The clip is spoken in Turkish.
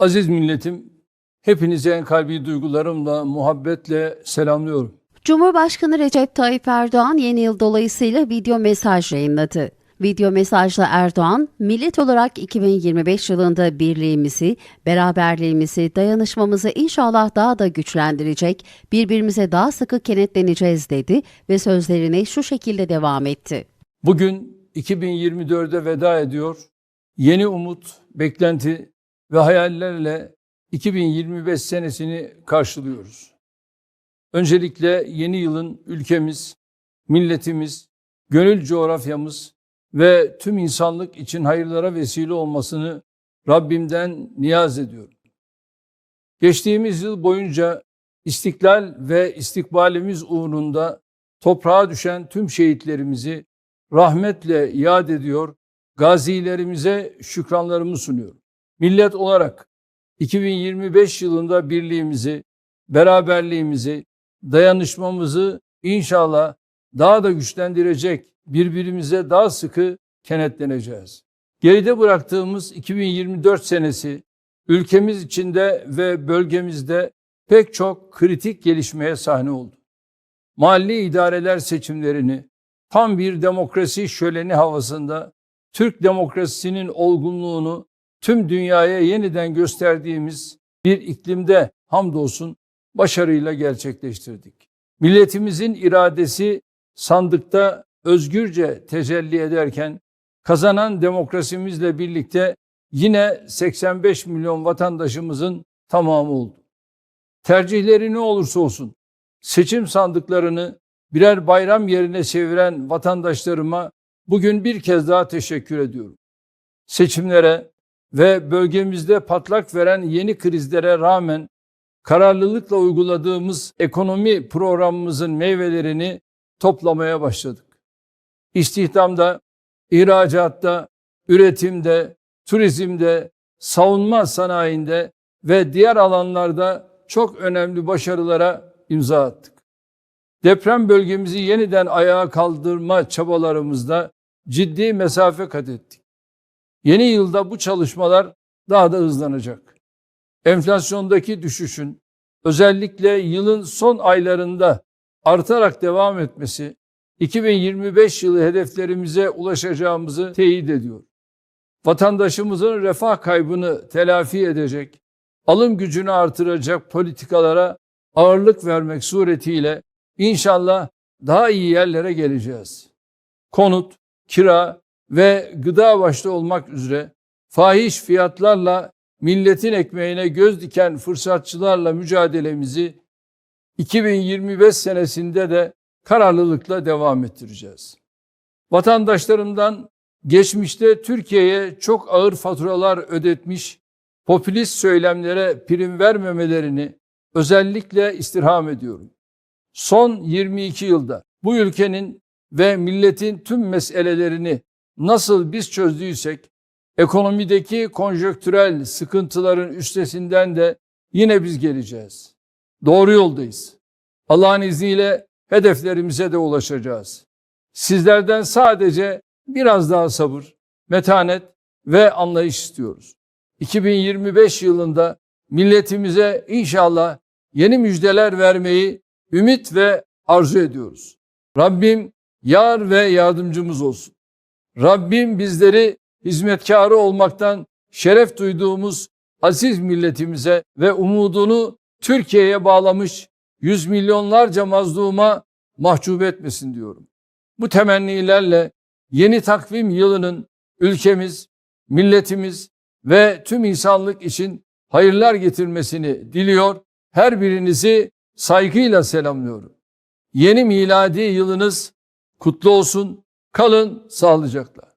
Aziz milletim, hepinize en kalbi duygularımla, muhabbetle selamlıyorum. Cumhurbaşkanı Recep Tayyip Erdoğan yeni yıl dolayısıyla video mesaj yayınladı. Video mesajla Erdoğan, millet olarak 2025 yılında birliğimizi, beraberliğimizi, dayanışmamızı inşallah daha da güçlendirecek, birbirimize daha sıkı kenetleneceğiz dedi ve sözlerine şu şekilde devam etti. Bugün 2024'e veda ediyor. Yeni umut, beklenti ve hayallerle 2025 senesini karşılıyoruz. Öncelikle yeni yılın ülkemiz, milletimiz, gönül coğrafyamız ve tüm insanlık için hayırlara vesile olmasını Rabbimden niyaz ediyorum. Geçtiğimiz yıl boyunca istiklal ve istikbalimiz uğrunda toprağa düşen tüm şehitlerimizi rahmetle yad ediyor, gazilerimize şükranlarımı sunuyorum. Millet olarak 2025 yılında birliğimizi, beraberliğimizi, dayanışmamızı inşallah daha da güçlendirecek, birbirimize daha sıkı kenetleneceğiz. Geride bıraktığımız 2024 senesi ülkemiz içinde ve bölgemizde pek çok kritik gelişmeye sahne oldu. Mahalli idareler seçimlerini tam bir demokrasi şöleni havasında Türk demokrasisinin olgunluğunu tüm dünyaya yeniden gösterdiğimiz bir iklimde hamdolsun başarıyla gerçekleştirdik. Milletimizin iradesi sandıkta özgürce tecelli ederken kazanan demokrasimizle birlikte yine 85 milyon vatandaşımızın tamamı oldu. Tercihleri ne olursa olsun seçim sandıklarını birer bayram yerine çeviren vatandaşlarıma bugün bir kez daha teşekkür ediyorum. Seçimlere ve bölgemizde patlak veren yeni krizlere rağmen kararlılıkla uyguladığımız ekonomi programımızın meyvelerini toplamaya başladık. İstihdamda, ihracatta, üretimde, turizmde, savunma sanayinde ve diğer alanlarda çok önemli başarılara imza attık. Deprem bölgemizi yeniden ayağa kaldırma çabalarımızda ciddi mesafe kat ettik. Yeni yılda bu çalışmalar daha da hızlanacak. Enflasyondaki düşüşün özellikle yılın son aylarında artarak devam etmesi 2025 yılı hedeflerimize ulaşacağımızı teyit ediyor. Vatandaşımızın refah kaybını telafi edecek, alım gücünü artıracak politikalara ağırlık vermek suretiyle İnşallah daha iyi yerlere geleceğiz. Konut, kira ve gıda başta olmak üzere fahiş fiyatlarla milletin ekmeğine göz diken fırsatçılarla mücadelemizi 2025 senesinde de kararlılıkla devam ettireceğiz. Vatandaşlarımdan geçmişte Türkiye'ye çok ağır faturalar ödetmiş, popülist söylemlere prim vermemelerini özellikle istirham ediyorum son 22 yılda bu ülkenin ve milletin tüm meselelerini nasıl biz çözdüysek ekonomideki konjöktürel sıkıntıların üstesinden de yine biz geleceğiz. Doğru yoldayız. Allah'ın izniyle hedeflerimize de ulaşacağız. Sizlerden sadece biraz daha sabır, metanet ve anlayış istiyoruz. 2025 yılında milletimize inşallah yeni müjdeler vermeyi ümit ve arzu ediyoruz. Rabbim yar ve yardımcımız olsun. Rabbim bizleri hizmetkarı olmaktan şeref duyduğumuz aziz milletimize ve umudunu Türkiye'ye bağlamış yüz milyonlarca mazluma mahcup etmesin diyorum. Bu temennilerle yeni takvim yılının ülkemiz, milletimiz ve tüm insanlık için hayırlar getirmesini diliyor. Her birinizi saygıyla selamlıyorum. Yeni miladi yılınız kutlu olsun. Kalın sağlıcakla.